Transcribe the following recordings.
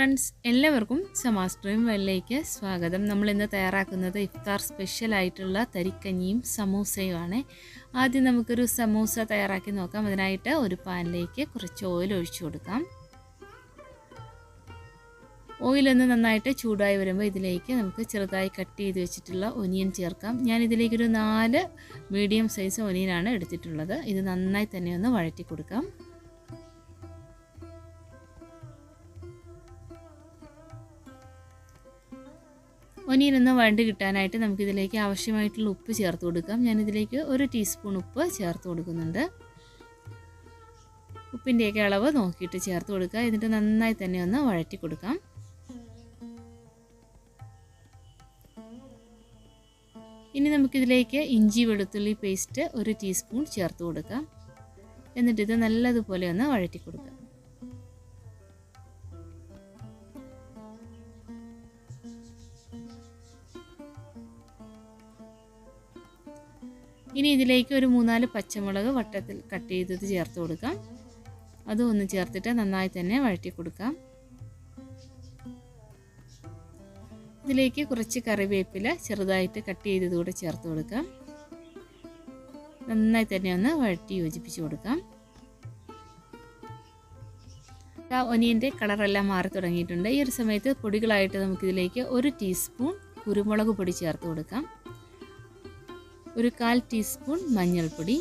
Friends എല്ലാവർക്കും സമാസ്ട്രീം വെള്ളയ്ക്ക് സ്വാഗതം. നമ്മൾ ഇന്ന് തയ്യാറാക്കുന്നത് ഇഫ്താർ സ്പെഷ്യൽ ആയിട്ടുള്ള തരിക്കഞ്ഞിയും സമൂസയുമാണ്. ആദ്യം നമുക്കൊരു സമൂസ തയ്യാറാക്കി നോക്കാം. അതിനായിട്ട് ഒരു പാനിലേക്ക് കുറച്ച് ഓയിൽ ഒഴിച്ചു കൊടുക്കാം. ഓയിലൊന്ന് നന്നായിട്ട് ചൂടായി വരുമ്പോൾ ഇതിലേക്ക് നമുക്ക് ചെറുതായി കട്ട് ചെയ്ത് വെച്ചിട്ടുള്ള ഒനിയൻ ചേർക്കാം. ഞാൻ ഇതിലേക്കൊരു നാല് മീഡിയം സൈസ് ഒനിയനാണ് എടുത്തിട്ടുള്ളത്. ഇത് നന്നായി തന്നെ ഒന്ന് വഴറ്റി കൊടുക്കാം. ഒനിയൻ ഒന്ന് വഴണ്ട് കിട്ടാനായിട്ട് നമുക്കിതിലേക്ക് ആവശ്യമായിട്ടുള്ള ഉപ്പ് ചേർത്ത് കൊടുക്കാം. ഞാനിതിലേക്ക് ഒരു ടീസ്പൂൺ ഉപ്പ് ചേർത്ത് കൊടുക്കുന്നുണ്ട്. ഉപ്പിന്റെയൊക്കെ അളവ് നോക്കിയിട്ട് ചേർത്ത് കൊടുക്കുക. എന്നിട്ട് നന്നായി തന്നെ ഒന്ന് വഴറ്റി കൊടുക്കാം. ഇനി നമുക്കിതിലേക്ക് ഇഞ്ചി വെളുത്തുള്ളി പേസ്റ്റ് ഒരു ടീസ്പൂൺ ചേർത്ത് കൊടുക്കാം. എന്നിട്ട് ഇത് നല്ലതുപോലെ ഒന്ന് വഴറ്റി കൊടുക്കാം. ഇനി ഇതിലേക്ക് ഒരു മൂന്നാൽ പച്ചമുളക് വട്ടത്തിൽ കട്ട് ചെയ്തത് ചേർത്ത് കൊടുക്കാം. അതും ഒന്ന് ചേർത്തിട്ട് നന്നായി തന്നെ വഴറ്റി കൊടുക്കാം. ഇതിലേക്ക് കുറച്ച് കറിവേപ്പില ചെറുതായിട്ട് കട്ട് ചെയ്തത് കൂടെ ചേർത്ത് കൊടുക്കാം. നന്നായി തന്നെ ഒന്ന് വഴറ്റി യോജിപ്പിച്ച് കൊടുക്കാം. ആ ഒനിയന്റെ കളറെല്ലാം മാറി തുടങ്ങിയിട്ടുണ്ട്. ഈ ഒരു സമയത്ത് പൊടികളായിട്ട് നമുക്കിതിലേക്ക് ഒരു ടീസ്പൂൺ കുരുമുളക് പൊടി ചേർത്ത് കൊടുക്കാം. ഒരു കാൽ ടീസ്പൂൺ മഞ്ഞൾപ്പൊടി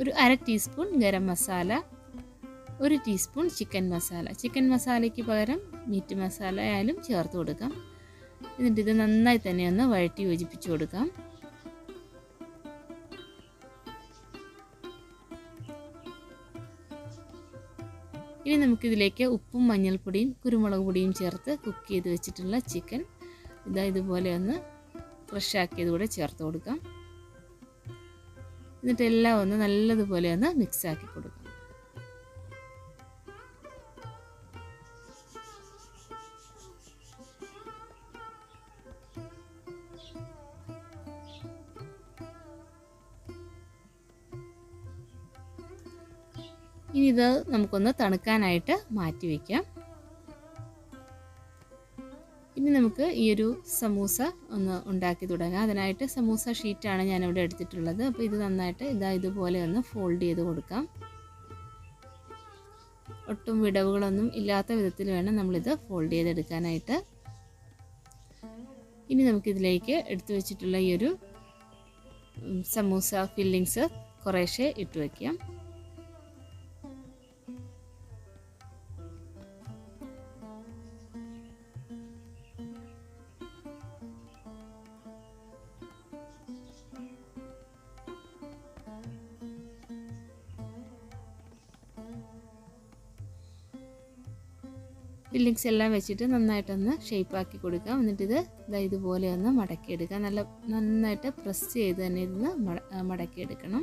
ഒരു അര ടീസ്പൂൺ ഗരം മസാല ഒരു ടീസ്പൂൺ ചിക്കൻ മസാല. ചിക്കൻ മസാലയ്ക്ക് പകരം മീറ്റ് മസാല ആയാലും ചേർത്ത് കൊടുക്കാം. എന്നിട്ട് ഇത് നന്നായി തന്നെ ഒന്ന് വഴറ്റി യോജിപ്പിച്ച് കൊടുക്കാം. ഇനി നമുക്കിതിലേക്ക് ഉപ്പും മഞ്ഞൾപ്പൊടിയും കുരുമുളക് പൊടിയും ചേർത്ത് കുക്ക് ചെയ്ത് വെച്ചിട്ടുള്ള ചിക്കൻ ഇതാ ഇതുപോലെ ഒന്ന് ഫ്രഷ് ആക്കിയത് കൂടെ ചേർത്ത് കൊടുക്കാം. എന്നിട്ട് എല്ലാം ഒന്ന് നല്ലതുപോലെ ഒന്ന് മിക്സ് ആക്കി കൊടുക്കാം. ഇനി ഇത് നമുക്കൊന്ന് തണുക്കാനായിട്ട് മാറ്റി വയ്ക്കാം. ഇനി നമുക്ക് ഈ ഒരു സമൂസ ഒന്ന് ഉണ്ടാക്കി തുടങ്ങാം. അതിനായിട്ട് സമൂസ ഷീറ്റാണ് ഞാനിവിടെ എടുത്തിട്ടുള്ളത്. അപ്പോൾ ഇത് നന്നായിട്ട് ഇതാ ഇതുപോലെ ഒന്ന് ഫോൾഡ് ചെയ്ത് കൊടുക്കാം. ഒട്ടും വിടവുകളൊന്നും ഇല്ലാത്ത വിധത്തിൽ വേണം നമ്മളിത് ഫോൾഡ് ചെയ്തെടുക്കാനായിട്ട്. ഇനി നമുക്കിതിലേക്ക് എടുത്തു വെച്ചിട്ടുള്ള ഈ ഒരു സമൂസ ഫില്ലിങ്സ് കുറേശ്ശെ ഇട്ട് വയ്ക്കാം ഫില്ലിങ്സ് എല്ലാം വെച്ചിട്ട് നന്നായിട്ടൊന്ന് ഷേപ്പാക്കി കൊടുക്കാം. ഇത് ഇതാ ഇതുപോലെ ഒന്ന് മടക്കിയെടുക്കാം. നല്ല നന്നായിട്ട് പ്രസ് ചെയ്ത് തന്നെ ഇതൊന്ന് മടക്കിയെടുക്കണം.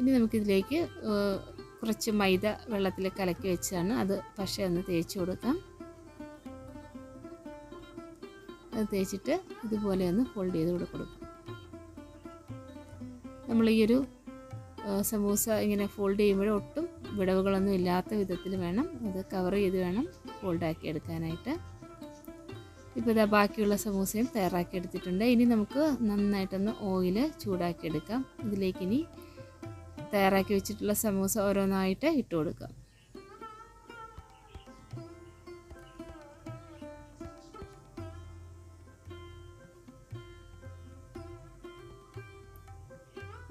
ഇനി നമുക്കിതിലേക്ക് കുറച്ച് മൈദ വെള്ളത്തിൽ കലക്കി വെച്ചാണ് അത് പക്ഷേ ഒന്ന് തേച്ച് കൊടുക്കാം. അത് തേച്ചിട്ട് ഇതുപോലെ ഒന്ന് ഫോൾഡ് ചെയ്ത് കൊടുക്കണം നമ്മൾ ഈ ഒരു സമൂസ ഇങ്ങനെ ഫോൾഡ് ചെയ്യുമ്പോൾ ഒട്ടും വിടവുകളൊന്നും ഇല്ലാത്ത വിധത്തിൽ വേണം. അത് കവർ ചെയ്ത് വേണം ഫോൾഡാക്കി എടുക്കാനായിട്ട്. ഇപ്പോൾ ഇതാ ബാക്കിയുള്ള സമൂസയും തയ്യാറാക്കി എടുത്തിട്ടുണ്ട്. ഇനി നമുക്ക് നന്നായിട്ടൊന്ന് ഓയിൽ ചൂടാക്കി എടുക്കാം. ഇതിലേക്ക് ഇനി തയ്യാറാക്കി വെച്ചിട്ടുള്ള സമൂസ ഓരോന്നായിട്ട് ഇട്ട് കൊടുക്കാം.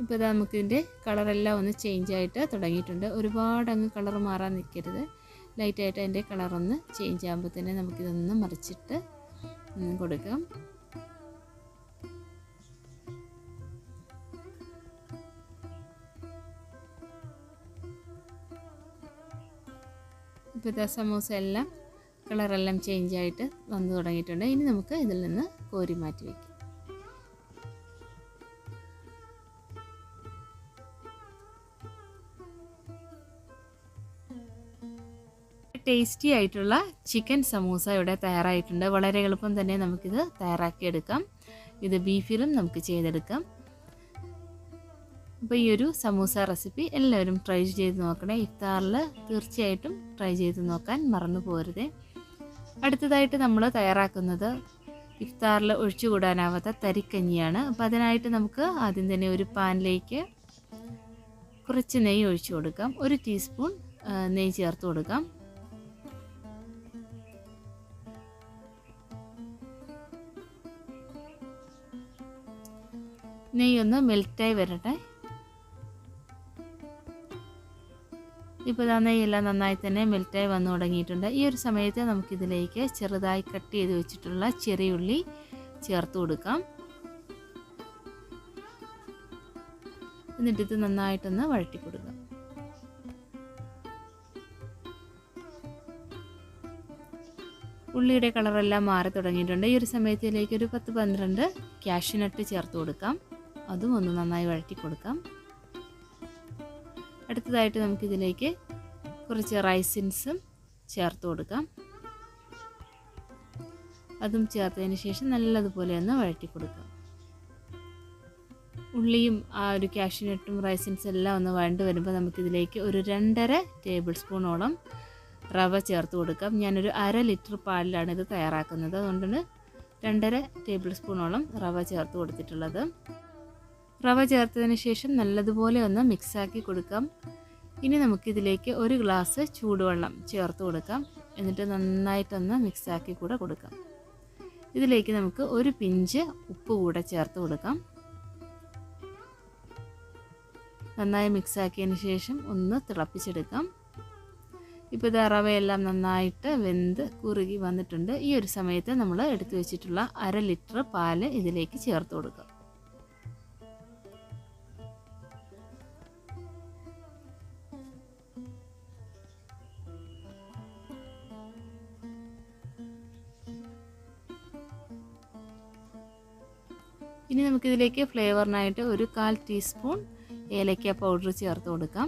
ഇപ്പോൾ ഇതാ നമുക്കിതിന്റെ കളറെല്ലാം ഒന്ന് ചേഞ്ച് ആയിട്ട് തുടങ്ങിയിട്ടുണ്ട്. ഒരുപാട് അങ്ങ് കളർ മാറാൻ നിൽക്കരുത് ലൈറ്റായിട്ട് അതിന്റെ കളറൊന്ന് ചേഞ്ച് ആകുമ്പോൾ തന്നെ നമുക്കിതൊന്ന് മറിച്ചിട്ട് കൊടുക്കാം. ഇപ്പോൾ സമൂസ എല്ലാം കളറെല്ലാം ചേഞ്ച് ആയിട്ട് വന്നു തുടങ്ങിയിട്ടുണ്ട്. ഇനി നമുക്ക് ഇതിൽ നിന്ന് കോരി മാറ്റി വയ്ക്കാം ടേസ്റ്റി ആയിട്ടുള്ള ചിക്കൻ സമൂസ ഇവിടെ തയ്യാറായിട്ടുണ്ട്. വളരെ എളുപ്പം തന്നെ നമുക്കിത് തയ്യാറാക്കിയെടുക്കാം. ഇത് ബീഫിലും നമുക്ക് ചെയ്തെടുക്കാം. അപ്പോൾ ഈ ഒരു സമൂസ റെസിപ്പി എല്ലാവരും ട്രൈ ചെയ്ത് നോക്കണേ. ഇഫ്താറിൽ തീർച്ചയായിട്ടും ട്രൈ ചെയ്ത് നോക്കാൻ മറന്നു പോരുതേ. അടുത്തതായിട്ട് നമ്മൾ തയ്യാറാക്കുന്നത് ഇഫ്താറിൽ ഒഴിച്ചുകൂടാനാവാത്ത തരിക്കഞ്ഞിയാണ്. അപ്പോൾ അതിനായിട്ട് നമുക്ക് ആദ്യം തന്നെ ഒരു പാനിലേക്ക് കുറച്ച് നെയ്യ് ഒഴിച്ചു കൊടുക്കാം. ഒരു ടീസ്പൂൺ നെയ്യ് ചേർത്ത് കൊടുക്കാം. നെയ്യൊന്ന് മെൽറ്റായി വരട്ടെ. ഇപ്പോൾ ഇതാ നെയ്യെല്ലാം നന്നായി തന്നെ മെൽറ്റായി വന്നു തുടങ്ങിയിട്ടുണ്ട്. ഈ ഒരു സമയത്ത് നമുക്കിതിലേക്ക് ചെറുതായി കട്ട് ചെയ്ത് വെച്ചിട്ടുള്ള ചെറിയുള്ളി ചേർത്ത് കൊടുക്കാം. എന്നിട്ട് ഇത് നന്നായിട്ടൊന്ന് വഴറ്റി കൊടുക്കാം. ഉള്ളിയുടെ കളറെല്ലാം മാറി തുടങ്ങിയിട്ടുണ്ട്. ഈ ഒരു സമയത്തിലേക്ക് ഒരു പത്ത് പന്ത്രണ്ട് ക്യാഷ്യൂനട്ട് ചേർത്ത് കൊടുക്കാം. അതും ഒന്ന് നന്നായി വഴറ്റി കൊടുക്കാം. അടുത്തതായിട്ട് നമുക്കിതിലേക്ക് കുറച്ച് റൈസിൻസും ചേർത്ത് കൊടുക്കാം. അതും ചേർത്തതിന് ശേഷം നല്ലതുപോലെ ഒന്ന് വഴറ്റി കൊടുക്കാം. ഉള്ളിയും ആ ഒരു കാഷ്യൂനട്ടും റൈസിൻസും എല്ലാം ഒന്ന് വഴണ്ട് വരുമ്പോൾ നമുക്കിതിലേക്ക് ഒരു രണ്ടര ടേബിൾ സ്പൂണോളം റവ ചേർത്ത് കൊടുക്കാം. ഞാനൊരു അര ലിറ്റർ പാലിലാണ് ഇത് തയ്യാറാക്കുന്നത്. അതുകൊണ്ടാണ് രണ്ടര ടേബിൾ സ്പൂണോളം റവ ചേർത്ത് കൊടുത്തിട്ടുള്ളത്. റവ ചേർത്തതിന് ശേഷം നല്ലതുപോലെ ഒന്ന് മിക്സാക്കി കൊടുക്കാം. ഇനി നമുക്കിതിലേക്ക് ഒരു ഗ്ലാസ് ചൂടുവെള്ളം ചേർത്ത് കൊടുക്കാം. എന്നിട്ട് നന്നായിട്ടൊന്ന് മിക്സാക്കി കൂടെ കൊടുക്കാം. ഇതിലേക്ക് നമുക്ക് ഒരു പിഞ്ച് ഉപ്പ് കൂടെ ചേർത്ത് കൊടുക്കാം. നന്നായി മിക്സാക്കിയതിന് ശേഷം ഒന്ന് തിളപ്പിച്ചെടുക്കാം. ഇപ്പോൾ ഇത് റവയെല്ലാം നന്നായിട്ട് വെന്ത് കുറുകി വന്നിട്ടുണ്ട്. ഈ ഒരു സമയത്ത് നമ്മൾ എടുത്തു വെച്ചിട്ടുള്ള അര ലിറ്റർ പാൽ ഇതിലേക്ക് ചേർത്ത് കൊടുക്കാം. ഇനി നമുക്കിതിലേക്ക് ഫ്ലേവറിനായിട്ട് ഒരു കാൽ ടീസ്പൂൺ ഏലക്ക പൗഡർ ചേർത്ത് കൊടുക്കാം.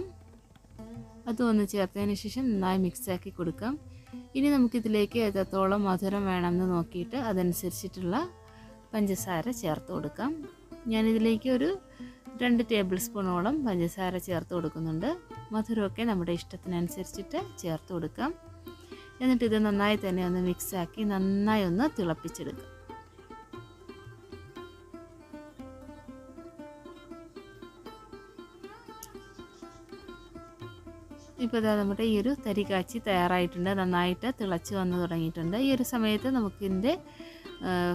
അതും ഒന്ന് ചേർത്തതിന് ശേഷം നന്നായി മിക്സാക്കി കൊടുക്കാം. ഇനി നമുക്കിതിലേക്ക് എത്രത്തോളം മധുരം വേണമെന്ന് നോക്കിയിട്ട് അതനുസരിച്ചിട്ടുള്ള പഞ്ചസാര ചേർത്ത് കൊടുക്കാം. ഞാനിതിലേക്ക് ഒരു രണ്ട് ടേബിൾ സ്പൂണോളം പഞ്ചസാര ചേർത്ത് കൊടുക്കുന്നുണ്ട്. മധുരമൊക്കെ നമ്മുടെ ഇഷ്ടത്തിനനുസരിച്ചിട്ട് ചേർത്ത് കൊടുക്കാം. എന്നിട്ട് ഇത് നന്നായി തന്നെ ഒന്ന് മിക്സാക്കി നന്നായി ഒന്ന് തിളപ്പിച്ചെടുക്കാം. ഇപ്പോൾ ഇതാ നമ്മുടെ ഈ ഒരു തരി കാച്ചി തയ്യാറായിട്ടുണ്ട്. നന്നായിട്ട് തിളച്ച് വന്ന് തുടങ്ങിയിട്ടുണ്ട്. ഈ ഒരു സമയത്ത് നമുക്കിതിന്റെ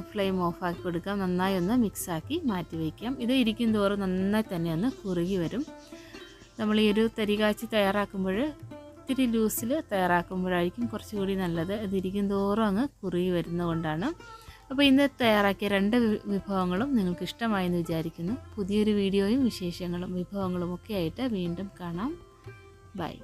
ഫ്ലെയിം ഓഫാക്കി കൊടുക്കാം. നന്നായി ഒന്ന് മിക്സാക്കി മാറ്റി വയ്ക്കാം. ഇത് ഇരിക്കും തോറും നന്നായി തന്നെ ഒന്ന് കുറുകി വരും. നമ്മൾ ഈ ഒരു തരി കാച്ചി തയ്യാറാക്കുമ്പോൾ ഇത്തിരി ലൂസിൽ തയ്യാറാക്കുമ്പോഴായിരിക്കും കുറച്ചുകൂടി നല്ലത്. അതിരിക്കും തോറും അങ്ങ് കുറുകി വരുന്നതുകൊണ്ടാണ് അപ്പോൾ ഇന്ന് തയ്യാറാക്കിയ രണ്ട് വിഭവങ്ങളും നിങ്ങൾക്ക് ഇഷ്ടമായി എന്ന് വിചാരിക്കുന്നു. പുതിയൊരു വീഡിയോയും വിശേഷങ്ങളും വിഭവങ്ങളും ഒക്കെ ആയിട്ട് വീണ്ടും കാണാം. ബൈ.